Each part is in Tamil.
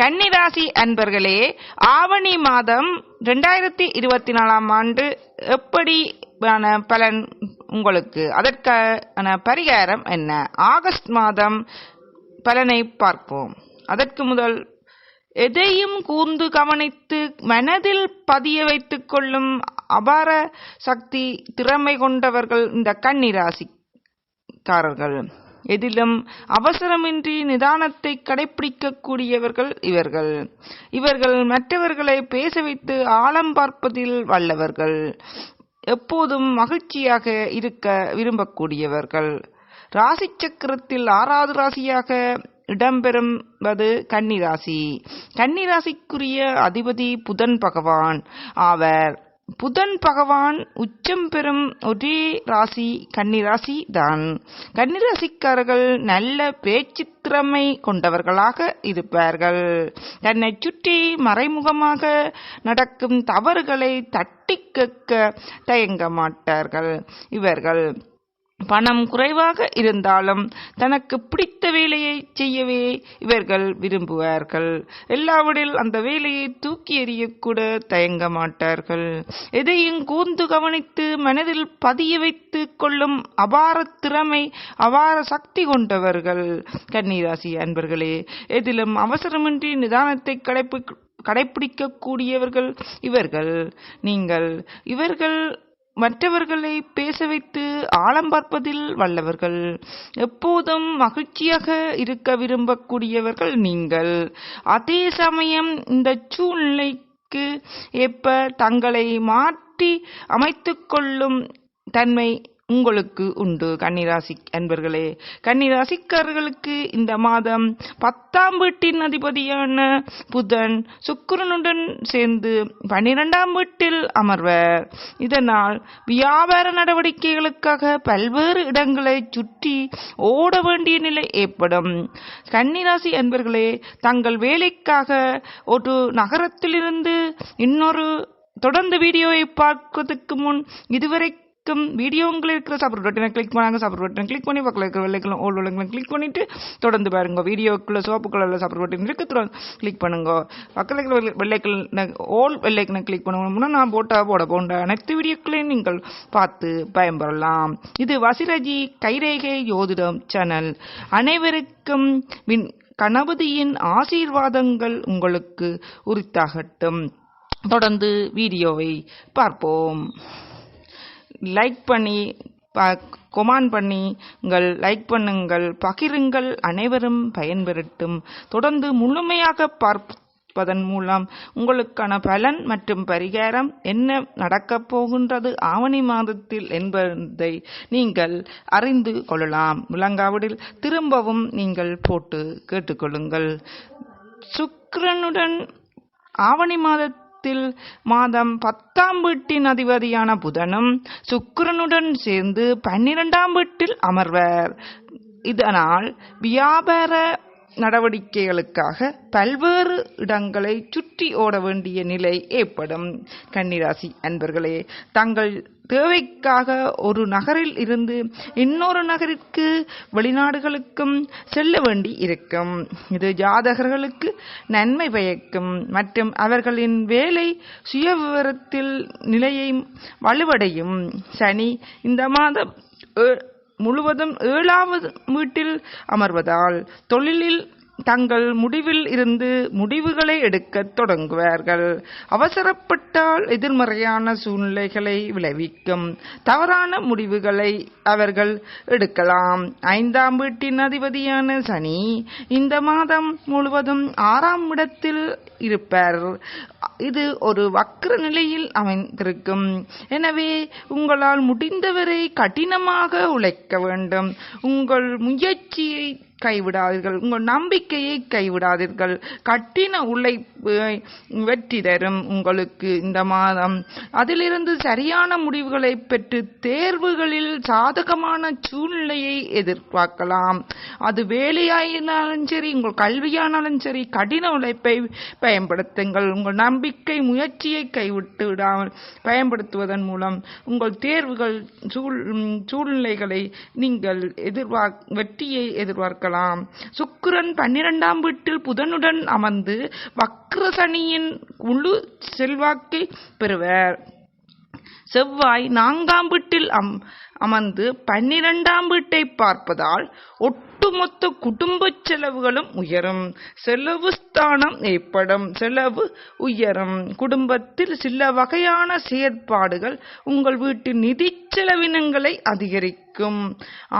கன்னிராசி அன்பர்களே ஆவணி மாதம் ரெண்டாயிரத்தி இருபத்தி நாலாம் ஆண்டு எப்படி பலன் உங்களுக்கு? அதற்கான பரிகாரம் என்ன? ஆகஸ்ட் மாதம் பலனை பார்ப்போம். அதற்கு முதல் எதையும் கூர்ந்து கவனித்து மனதில் பதிய வைத்துக் கொள்ளும் அபார சக்தி திறமை கொண்டவர்கள் இந்த கன்னிராசிக்காரர்கள். எதிலும் அவசரமின்றி நிதானத்தை கடைப்பிடிக்கக்கூடியவர்கள் இவர்கள். இவர்கள் மற்றவர்களை பேச வைத்து ஆழம் பார்ப்பதில் வல்லவர்கள். எப்போதும் மகிழ்ச்சியாக இருக்க விரும்பக்கூடியவர்கள். ராசி சக்கரத்தில் ஆறாவது ராசியாக இடம்பெறுவது கன்னிராசி. கன்னிராசிக்குரிய அதிபதி புதன் பகவான். ஆவர் புதன் பகவான் உச்சம் பெறும் ஒரே ராசி கன்னிராசி தான். கன்னிராசிக்காரர்கள் நல்ல பேச்சு திறமை கொண்டவர்களாக இருப்பார்கள். தன்னை சுற்றி மறைமுகமாக நடக்கும் தவறுகளை தட்டி கேட்க தயங்க மாட்டார்கள். இவர்கள் பணம் குறைவாக இருந்தாலும் தனக்கு பிடித்த வேலையை செய்யவே இவர்கள் விரும்புவார்கள். எல்லாவிடில் அந்த வேலையை தூக்கி எறியக்கூட தயங்க மாட்டார்கள். எதையும் கூர்ந்து கவனித்து மனதில் பதிய வைத்து கொள்ளும் அபார திறமை அபார சக்தி கொண்டவர்கள். கன்னிராசி அன்பர்களே எதிலும் அவசரமின்றி நிதானத்தை கடைப்பி கடைபிடிக்கக்கூடியவர்கள் இவர்கள். நீங்கள் இவர்கள் மற்றவர்களை பேச வைத்து ஆழம் பார்ப்பதில் வல்லவர்கள். எப்போதும் மகிழ்ச்சியாக இருக்க விரும்பக்கூடியவர்கள் நீங்கள். அதே சமயம் இந்த சூழ்நிலைக்கு ஏற்ப தங்களை மாற்றி அமைத்துக்கொள்ளும் தன்மை உங்களுக்கு உண்டு கன்னிராசி அன்பர்களே. கன்னிராசிக்காரர்களுக்கு இந்த மாதம் பத்தாம் வீட்டின் அதிபதியான புதன் சுக்கரனுடன் சேர்ந்து பன்னிரெண்டாம் வீட்டில் அமர்வர். இதனால் வியாபார நடவடிக்கைகளுக்காக பல்வேறு இடங்களை சுற்றி ஓட வேண்டிய நிலை ஏற்படும். கன்னிராசி அன்பர்களே தங்கள் வேலைக்காக ஒரு நகரத்திலிருந்து இன்னொரு தொடர்ந்து வீடியோவை பார்ப்பதற்கு முன் இதுவரை இருக்கும். வீடியோ உங்களுக்கு இருக்கிற சப்போர்ட் பட்டனை கிளிக் பண்ணாங்க. சப்போர்ட் பட்டனை கிளிக் பண்ணி பக்கத்தில் இருக்கிற வெள்ளைக்கெல்லாம் ஓல் வெள்ளைக்கெல்லாம் கிளிக் பண்ணிட்டு தொடர்ந்து பாருங்க. வீடியோக்குள்ள சோப்பு கலரில் சப்ரேட் பட்டன் இருக்கு. கிளிக் பண்ணுங்க. பக்கத்தில் இருக்கிற வெள்ளைக்கல் ஓல் வெள்ளைக்கனை கிளிக் பண்ணணும்னா நான் போட்டா போட போன்ற அனைத்து வீடியோக்களையும் நீங்கள் பார்த்து பயன்பெறலாம். இது வசிரஜி கைரேகை யோதிடம் சேனல் அனைவருக்கும் வின் கணபதியின் ஆசீர்வாதங்கள் உங்களுக்கு உரித்தாகட்டும். தொடர்ந்து வீடியோவை பார்ப்போம். லைக் பண்ணி கொமான் பண்ணிங்கள் லைக் பண்ணுங்கள் பகிருங்கள் அனைவரும் பயன்பெறட்டும். தொடர்ந்து முழுமையாக பார்ப்பதன் மூலம் உங்களுக்கான பலன் மற்றும் பரிகாரம் என்ன நடக்கப் போகின்றது ஆவணி மாதத்தில் என்பதை நீங்கள் அறிந்து கொள்ளலாம். விளங்காவிடில் திரும்பவும் நீங்கள் போட்டு கேட்டுக்கொள்ளுங்கள். சுக்கிரனுடன் ஆவணி மாதத்தில் மாதத்தில் மாதம் பத்தாம் வீட்டின் அதிபதியான புதனும் சுக்கிரனுடன் சேர்ந்து பன்னிரெண்டாம் வீட்டில் அமர்வர். இதனால் வியாபார நடவடிக்கைகளுக்காக பல்வேறு இடங்களை சுற்றி ஓட வேண்டிய நிலை ஏற்படும். கன்னிராசி அன்பர்களே தங்கள் தேவைக்காக ஒரு நகரில் இருந்து இன்னொரு நகரிற்கு வெளிநாடுகளுக்கும் செல்ல வேண்டி இருக்கும். இது ஜாதகர்களுக்கு நன்மை பயக்கும். மற்றும் அவர்களின் வேலை சுய விவரத்தில் நிலையை வலுவடையும். சனி இந்த மாதம் முழுவதும் ஏழாவது வீட்டில் அமர்வதால் தொழிலில் தங்கள் முடிவில் இருந்து முடிவுகளை எடுக்க தொடங்குவார்கள். அவசரப்பட்டால் எதிர்மறையான சூழ்நிலைகளை விளைவிக்கும். தவறான முடிவுகளை அவர்கள் எடுக்கலாம். ஐந்தாம் வீட்டின் அதிபதியான சனி இந்த மாதம் முழுவதும் ஆறாம் இடத்தில் இருப்பார். இது ஒரு வக்ர நிலையில் அமைந்திருக்கும். எனவே உங்களால் முடிந்தவரை கடினமாக உழைக்க வேண்டும். உங்கள் முயற்சியை கைவிடாதீர்கள். உங்கள் நம்பிக்கையை கைவிடாதீர்கள். கட்டின உழைப்பு வெற்றி தரும் உங்களுக்கு இந்த மாதம். அதிலிருந்து சரியான முடிவுகளை பெற்று தேர்வுகளில் சாதகமான சூழ்நிலையை எதிர்பார்க்கலாம். அது வேலையாயினாலும் சரி உங்கள் கல்வியானாலும் சரி கடின உழைப்பை பயன்படுத்துங்கள். உங்கள் நம்பிக்கை முயற்சியை கைவிட்டு விடாமல் பயன்படுத்துவதன் மூலம் உங்கள் தேர்வுகள் சூழ் சூழ்நிலைகளை நீங்கள் எதிர்பார்க்க வெற்றியை எதிர்பார்க்கலாம். பார்க்கலாம். சுக்கிரன் பன்னிரெண்டாம் வீட்டில் புதனுடன் அமர்ந்து வக்ரசனியின் முழு செல்வாக்கை பெறுவர். செவ்வாய் நான்காம் வீட்டில் அம் அமர்ந்து பன்னிரெண்டாம் வீட்டை பார்ப்பதால் ஒட்டுமொத்த குடும்ப செலவுகளும் உயரும். செலவு ஸ்தானம் ஏற்படும். செலவு உயரும். குடும்பத்தில் சில வகையான செயற்பாடுகள் உங்கள் வீட்டின் நிதி செலவினங்களை அதிகரிக்கும்.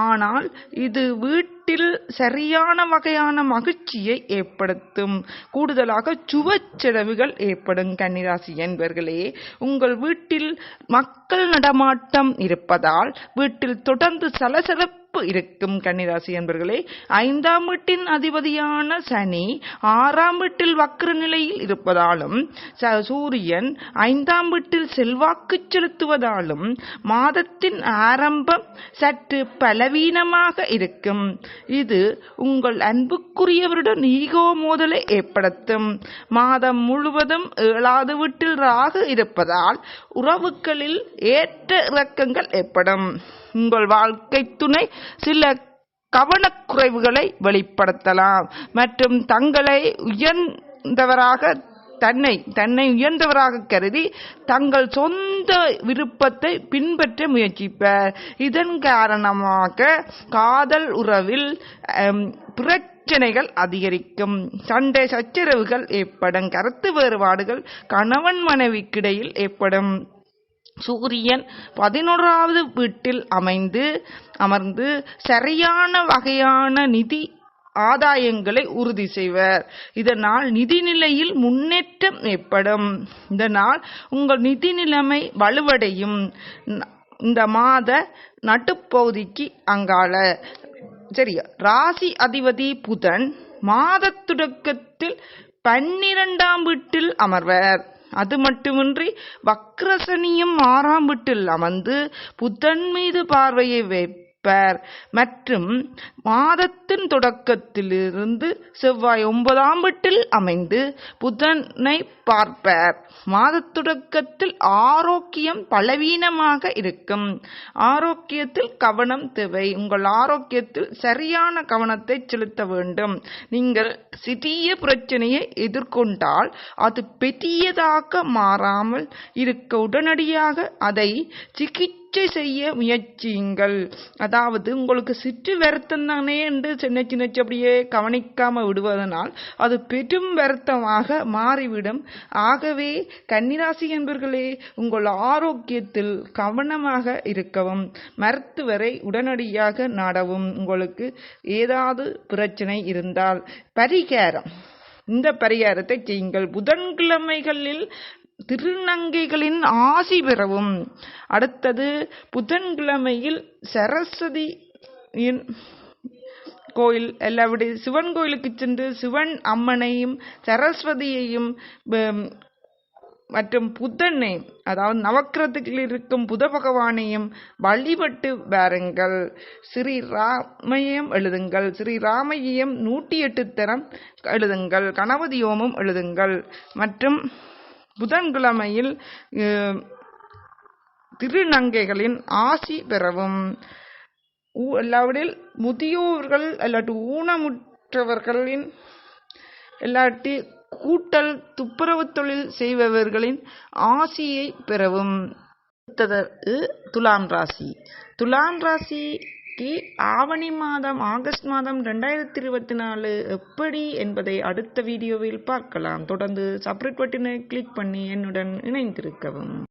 ஆனால் இது வீட்டில் சரியான வகையான மகிழ்ச்சியை ஏற்படுத்தும். கூடுதலாக சுப செலவுகள் ஏற்படும். கன்னிராசி என்பர்களே உங்கள் வீட்டில் மக்கள் நடமாட்டம் இருப்பதால் வீட்டில் தொடர்ந்து சலசலப்பு இருக்கும் கன்னிராசி என்பர்களே ஐந்தாம் வீட்டின் அதிபதியான சனி ஆறாம் வீட்டில் வக்ர நிலையில் இருப்பதாலும் ச- சூரியன் ஐந்தாம் வீட்டில் செல்வாக்கு செலுத்துவதாலும் மாதத்தின் ஆரம்பம் சற்று பலவீனமாக இருக்கும். இது உங்கள் அன்புக்குரியவருடன் ஈகோ மோதலை ஏற்படுத்தும். மாதம் முழுவதும் ஏழாவது வீட்டில் ராகு இருப்பதால் உறவுகளில் ஏற்ற இறக்கங்கள் ஏற்படும். உங்கள் வாழ்க்கை துணை சில கவனக்குறைவுகளை வெளிப்படுத்தலாம். மற்றும் தங்களை உயர்ந்தவராக தன்னை தன்னை உயர்ந்தவராக கருதி தங்கள் சொந்த விருப்பத்தை பின்பற்ற முயற்சிப்பர். இதன் காரணமாக காதல் உறவில் பிரச்சனைகள் அதிகரிக்கும். சண்டை சச்சரவுகள் ஏற்படும். கருத்து வேறுபாடுகள் கணவன் மனைவிக்கிடையில் ஏற்படும். சூரியன் பதினோராவது வீட்டில் அமைந்து அமர்ந்து சரியான வகையான நிதி ஆதாயங்களை உறுதி செய்வர். இதனால் நிதி நிலையில் முன்னேற்றம் ஏற்படும். இதனால் உங்கள் நிதி நிலைமை வலுவடையும். இந்த மாத நட்டுப்பகுதிக்கு அங்கால சரி ராசி அதிபதி புதன் மாத தொடக்கத்தில் பன்னிரெண்டாம் வீட்டில் அமர்வர். அது மட்டுமின்றி வக்ரசனியும் ஆறாம் வீட்டில் அமர்ந்து புத்தன் மீது பார்வையை வைப்பார். மற்றும் மாதத்தின் தொடக்கத்திலிருந்து செவ்வாய் ஒன்பதாம் வீட்டில் அமைந்து புதனை பார்ப்பர். மாதத் தொடக்கத்தில் ஆரோக்கியம் பலவீனமாக இருக்கும். ஆரோக்கியத்தில் கவனம் தேவை. உங்கள் ஆரோக்கியத்தில் சரியான கவனத்தை செலுத்த வேண்டும். நீங்கள் சிறிய பிரச்சனையை எதிர்கொண்டால் அது பெரியதாக மாறாமல் இருக்க உடனடியாக அதை சிகிச்சை செய்ய முயற்சியுங்கள். அதாவது உங்களுக்கு சிற்று வருத்தம் தானே என்று சின்ன சின்ன அப்படியே கவனிக்காம விடுவதனால் அது பெரும் வருத்தமாக மாறிவிடும். ஆகவே கன்னிராசி என்பர்களே உங்கள் ஆரோக்கியத்தில் கவனமாக இருக்கவும் மருத்துவரை உடனடியாக நாடவும். உங்களுக்கு ஏதாவது பிரச்சனை இருந்தால் பரிகாரம். இந்த பரிகாரத்தை செய்யுங்கள். புதன்கிழமைகளில் திருநங்கைகளின் ஆசி பெறவும். அடுத்தது புதன்கிழமையில் சரஸ்வதியின் கோயில் எல்லாவிட சிவன் கோயிலுக்கு சென்று சிவன் அம்மனையும் சரஸ்வதியையும் மற்றும் புத்தனை அதாவது நவக்கிரகத்தில் இருக்கும் புத பகவானையும் வழிபட்டு வாருங்கள். ஸ்ரீ ராமயம் எழுதுங்கள். ஸ்ரீ ராமயம் நூற்றி எட்டு தரம் எழுதுங்கள். கணபதியோமும் எழுதுங்கள். மற்றும் புதன்கிழமையில் திருநங்கைகளின் ஆசி பெறவும். ஊ- எல்லாவிடில் முதியோர்கள் இல்லாட்டி ஊனமுற்றவர்களின் இல்லாட்டி கூட்டல் துப்புரவு தொழில் செய்பவர்களின் ஆசியை பெறவும். அடுத்தது துலாம் ராசி. துலாம் ராசிக்கு ஆவணி மாதம் ஆகஸ்ட் மாதம் ரெண்டாயிரத்தி இருபத்தி நாலு எப்படி என்பதை அடுத்த வீடியோவில் பார்க்கலாம். தொடர்ந்து சப்ரேட் பட்டினை கிளிக் பண்ணி என்னுடன் இணைந்திருக்கவும்.